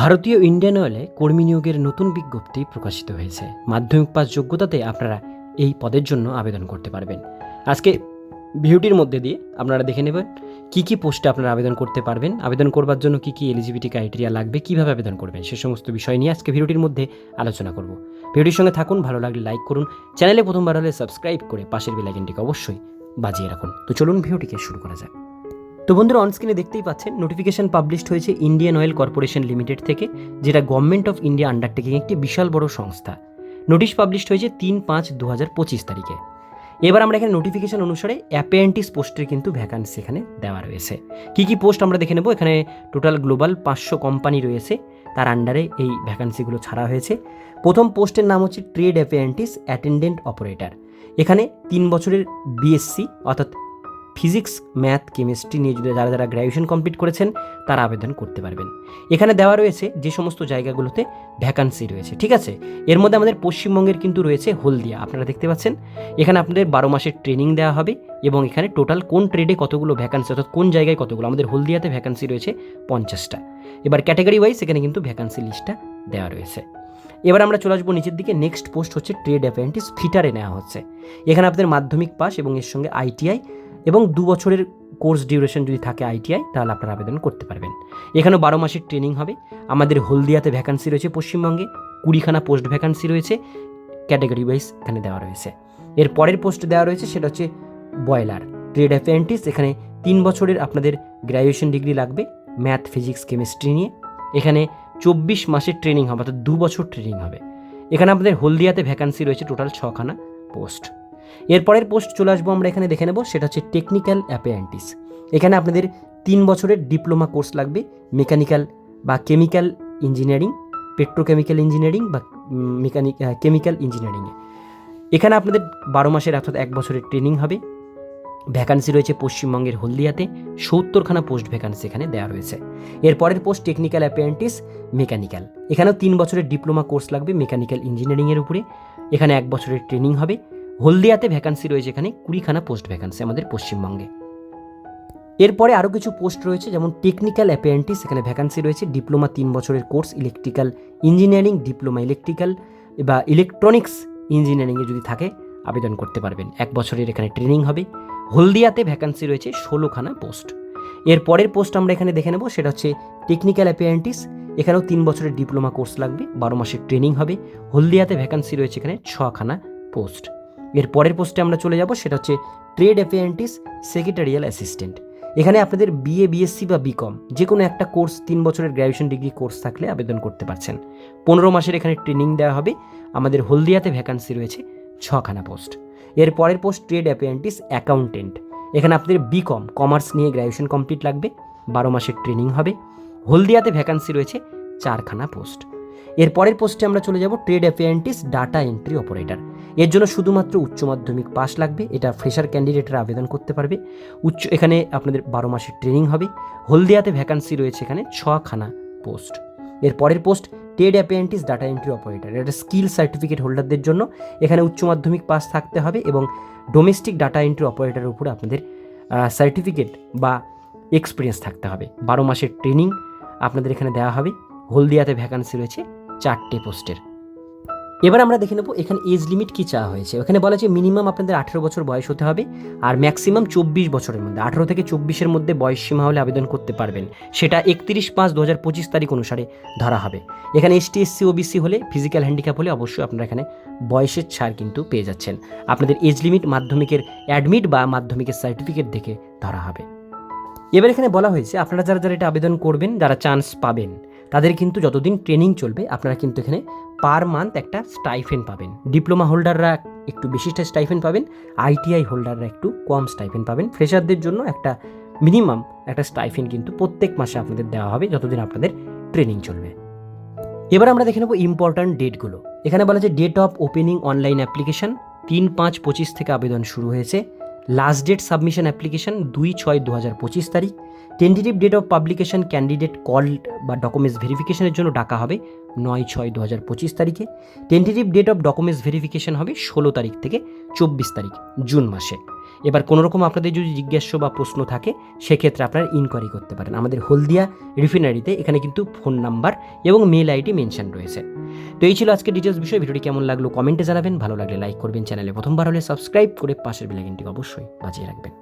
ভারতীয় ইন্ডিয়ান অয়েলে কর্মী নিয়োগের নতুন বিজ্ঞপ্তি প্রকাশিত হয়েছে। মাধ্যমিক পাস যোগ্যতাতে আপনারা এই পদের জন্য আবেদন করতে পারবেন। আজকে ভিডিওটির মধ্যে দিয়ে আপনারা দেখে নেবেন কী কী পোস্টে আপনারা আবেদন করতে পারবেন, আবেদন করবার জন্য কী কী এলিজিবিলিটি ক্রাইটেরিয়া লাগবে, কীভাবে আবেদন করবেন, সে সমস্ত বিষয় নিয়ে আজকে ভিডিওটির মধ্যে আলোচনা করব। ভিডিওটির সঙ্গে থাকুন, ভালো লাগলে লাইক করুন, চ্যানেলে প্রথমবার হলে সাবস্ক্রাইব করে পাশের বেলাইকনটিকে অবশ্যই বাজিয়ে রাখুন। তো চলুন ভিডিওটিকে শুরু করা যাক। তো বন্ধুরা অনস্ক্রিনে দেখতেই পাচ্ছেন নোটিফিকেশন পাবলিশড হয়েছে ইন্ডিয়ান অয়েল কর্পোরেশন লিমিটেড থেকে, যেটা গভর্নমেন্ট অফ ইন্ডিয়া আন্ডারটেকিং একটি বিশাল বড় সংস্থা। নোটিশ পাবলিশড হয়েছে তিন পাঁচ দু হাজার পঁচিশ তারিখে। এবার আমরা এখানে নোটিফিকেশন অনুসারে অ্যাপেন্টিস পোস্টের কিন্তু ভ্যাকান্সি এখানে দেওয়া রয়েছে। কী কী পোস্ট আমরা দেখে নেব? এখানে টোটাল গ্লোবাল পাঁচশো কোম্পানি রয়েছে, তার আন্ডারে এই ভ্যাকান্সিগুলো ছাড়া হয়েছে। প্রথম পোস্টের নাম হচ্ছে ট্রেড অ্যাপেন্টিস অ্যাটেন্ডেন্ট অপারেটর এখানে তিন বছরের বিএসসি অর্থাৎ ফিজিক্স, ম্যাথ, কেমিস্ট্রি নিয়ে যদি যারা যারা গ্র্যাজুয়েশন কমপ্লিট করেছেন, তারা আবেদন করতে পারবেন। এখানে দেওয়া রয়েছে যে সমস্ত জায়গাগুলোতে ভ্যাকান্সি রয়েছে, ঠিক আছে? এর মধ্যে আমাদের পশ্চিমবঙ্গের কিন্তু রয়েছে হলদিয়া, আপনারা দেখতে পাচ্ছেন? এখানে আপনাদের বারো মাসের ট্রেনিং দেওয়া হবে এবং এখানে টোটাল কোন ট্রেডে কতগুলো ভ্যাকান্সি অর্থাৎ কোন জায়গায় কতগুলো? আমাদের হলদিয়াতে ভ্যাকান্সি রয়েছে পঞ্চাশটা। এবার ক্যাটাগরি ওয়াইজ এখানে কিন্তু ভ্যাকান্সি লিস্টটা দেওয়া রয়েছে। এবার আমরা চলে আসব নিচের দিকে নেক্সট পোস্ট হচ্ছে ট্রেড অ্যাপ্রেন্টিস ফিটারে নেওয়া হচ্ছে। এখানে আপনাদের মাধ্যমিক পাস এবং এর সঙ্গে আইটিআই এবং দু বছরের কোর্স ডিউরেশন যদি থাকে আইটিআই, তাহলে আপনারা আবেদন করতে পারবেন। এখানেও বারো মাসের ট্রেনিং হবে। আমাদের হলদিয়াতে ভ্যাকান্সি রয়েছে, পশ্চিমবঙ্গে কুড়িখানা পোস্ট ভ্যাকান্সি রয়েছে ক্যাটাগরি ওয়াইজ এখানে দেওয়া রয়েছে। এর পরের পোস্ট দেওয়া রয়েছে, সেটা হচ্ছে বয়লার ট্রেড অ্যাপ্রেন্টিস এখানে তিন বছরের আপনাদের গ্র্যাজুয়েশন ডিগ্রি লাগবে ম্যাথ ফিজিক্স কেমিস্ট্রি নিয়ে। এখানে চব্বিশ মাসের ট্রেনিং হবে, অর্থাৎ দু বছর ট্রেনিং হবে। এখানে আপনাদের হলদিয়াতে ভ্যাকান্সি রয়েছে টোটাল ছখানা পোস্ট এরপরের পোস্ট চলে আসব আমরা এখানে দেখে নেব, সেটা হচ্ছে টেকনিক্যাল অ্যাপেন্টিস এখানে আপনাদের তিন বছরের ডিপ্লোমা কোর্স লাগবে মেকানিক্যাল বা কেমিক্যাল ইঞ্জিনিয়ারিং পেট্রোকেমিক্যাল ইঞ্জিনিয়ারিং বা মেকানিক কেমিক্যাল ইঞ্জিনিয়ারিংয়ে এখানে আপনাদের বারো মাসের অর্থাৎ এক বছরের ট্রেনিং হবে। ভ্যাকান্সি রয়েছে পশ্চিমবঙ্গের হলদিয়াতে, সত্তরখানা পোস্ট ভ্যাকান্সি এখানে দেওয়া রয়েছে। এরপরের পোস্ট টেকনিক্যাল অ্যাপ্রেন্টিস মেকানিক্যাল এখানেও তিন বছরের ডিপ্লোমা কোর্স লাগবে মেকানিক্যাল ইঞ্জিনিয়ারিংয়ের উপরে। এখানে এক বছরের ট্রেনিং হবে। হলদিয়াতে ভ্যাকান্সি রয়েছে এখানে, কুড়িখানা পোস্ট ভ্যাকান্সি আমাদের পশ্চিমবঙ্গে। এরপরে আরও কিছু পোস্ট রয়েছে, যেমন টেকনিক্যাল অ্যাপেন্টিস এখানে ভ্যাকান্সি রয়েছে ডিপ্লোমা তিন বছরের course electrical engineering diploma electrical বা ইলেকট্রনিক্স ইঞ্জিনিয়ারিংয়ে যদি থাকে, আবেদন করতে পারবেন। এক বছরের এখানে ট্রেনিং হবে। হলদিয়াতে ভ্যাকান্সি রয়েছে ষোলোখানা পোস্ট এর পরের পোস্ট আমরা এখানে দেখে নেব, সেটা হচ্ছে টেকনিক্যাল অ্যাপেন্টিস এখানেও তিন বছরের ডিপ্লোমা কোর্স লাগবে, বারো মাসের ট্রেনিং হবে। হলদিয়াতে ভ্যাকান্সি রয়েছে এখানে ছখানা পোস্ট এর পরের পোস্টে আমরা চলে যাব, সেটা হচ্ছে ট্রেড অ্যাপিয়ারেন্টিস সেক্রেটারিয়াল অ্যাসিস্ট্যান্ট এখানে আপনাদের বিএ বিএসসি বা বিকম যে কোনো একটা কোর্স তিন বছরের গ্র্যাজুয়েশন ডিগ্রি কোর্স থাকলে আবেদন করতে পারছেন। পনেরো মাসের এখানে ট্রেনিং দেওয়া হবে। আমাদের হলদিয়াতে ভ্যাকান্সি রয়েছে ছখানা পোস্ট এর পরের পোস্ট ট্রেড অ্যাপিয়ারেন্টিস অ্যাকাউন্টেন্ট এখানে আপনাদের বিকম কমার্স নিয়ে গ্র্যাজুয়েশন কমপ্লিট লাগবে, বারো মাসের ট্রেনিং হবে। হলদিয়াতে ভ্যাকান্সি রয়েছে চারখানা পোস্ট এর পরের পোস্টে আমরা চলে যাব trade apprentice data entry operator এর জন্য শুধুমাত্র উচ্চ মাধ্যমিক পাস লাগবে। এটা ফ্রেশার ক্যান্ডিডেটরা আবেদন করতে পারবে। উচ্চ, এখানে আপনাদের বারো মাসের ট্রেনিং হবে। হলদিয়াতে ভ্যাকান্সি রয়েছে এখানে ছখানা পোস্ট। এর পরের post trade apprentice data entry operator. এটা স্কিল সার্টিফিকেট হোল্ডারদের জন্য। এখানে উচ্চ মাধ্যমিক পাস থাকতে হবে এবং ডোমেস্টিক ডাটা এন্ট্রি অপারেটরের উপরে আপনাদের সার্টিফিকেট বা এক্সপিরিয়েন্স থাকতে হবে। বারো মাসের ট্রেনিং আপনাদের এখানে দেওয়া হবে। হলদিয়াতে ভ্যাকান্সি রয়েছে চারটে পোস্টের। এবার আমরা দেখে নেব এখানে এজ লিমিট কী চাওয়া হয়েছে। এখানে বলা যে মিনিমাম আপনাদের আঠেরো বছর বয়স হতে হবে আর ম্যাক্সিমাম চব্বিশ বছরের মধ্যে। আঠেরো থেকে চব্বিশের মধ্যে বয়স সীমা হলে আবেদন করতে পারবেন। সেটা একত্রিশ পাঁচ দু হাজার পঁচিশ তারিখ অনুসারে ধরা হবে। এখানে এসটি এসসি ওবিসি হলে ফিজিক্যাল হ্যান্ডিক্যাপ হলে অবশ্যই আপনারা এখানে বয়সের ছাড় কিন্তু পেয়ে যাচ্ছেন। আপনাদের এজ লিমিট মাধ্যমিকের অ্যাডমিট বা মাধ্যমিকের সার্টিফিকেট দেখে ধরা হবে। এবার এখানে বলা হয়েছে আপনারা যারা যারা এটা আবেদন করবেন, যারা চান্স পাবেন তাদের কিন্তু যতদিন ট্রেনিং চলবে, আপনারা কিন্তু এখানে পার মান্থ একটা স্টাইফেন পাবেন। ডিপ্লোমা হোল্ডাররা একটু বেশি স্টাইফেন পাবেন আইটিআই হোল্ডাররা একটু কম স্টাইফেন পাবেন। ফ্রেশারদের জন্য একটা মিনিমাম একটা স্টাইফেন কিন্তু প্রত্যেক মাসে আপনাদের দেওয়া হবে, যতদিন আপনাদের ট্রেনিং চলবে। এবার আমরা দেখে নেব ইম্পর্ট্যান্ট ডেটগুলো এখানে বলা যে date of opening online application তিন পাঁচ পঁচিশ থেকে আবেদন শুরু হয়েছে। লাস্ট ডেট সাবমিশন অ্যাপ্লিকেশন দুই ছয় দু হাজার পঁচিশ তারিখ। Tentative date of publication candidate call বা ডকুমেন্টস ভেরিফিকেশনের জন্য ডাকা হবে নয় ছয় দু হাজার পঁচিশ তারিখে। Tentative date of documents verification হবে ষোলো তারিখ থেকে চব্বিশ তারিখ, জুন মাসে। এবার কোনোরকম আপনাদের যদি জিজ্ঞাস্য বা প্রশ্ন থাকে, সেক্ষেত্রে আপনারা ইনকোয়ারি করতে পারেন। আমাদের হলদিয়া রিফিনারিতে এখানে কিন্তু ফোন নাম্বার এবং মেল আইডি মেনশন রয়েছে। তো এই ছিল আজকে ডিটেলস বিষয়। ভিডিওটি কেমন লাগল কমেন্টে জানাবেন। ভালো লাগলে লাইক করবেন চ্যানেলে। প্রথমবার হলে সাবস্ক্রাইব করে পাশের বেলাইকনটি অবশ্যই বাজিয়ে রাখবেন।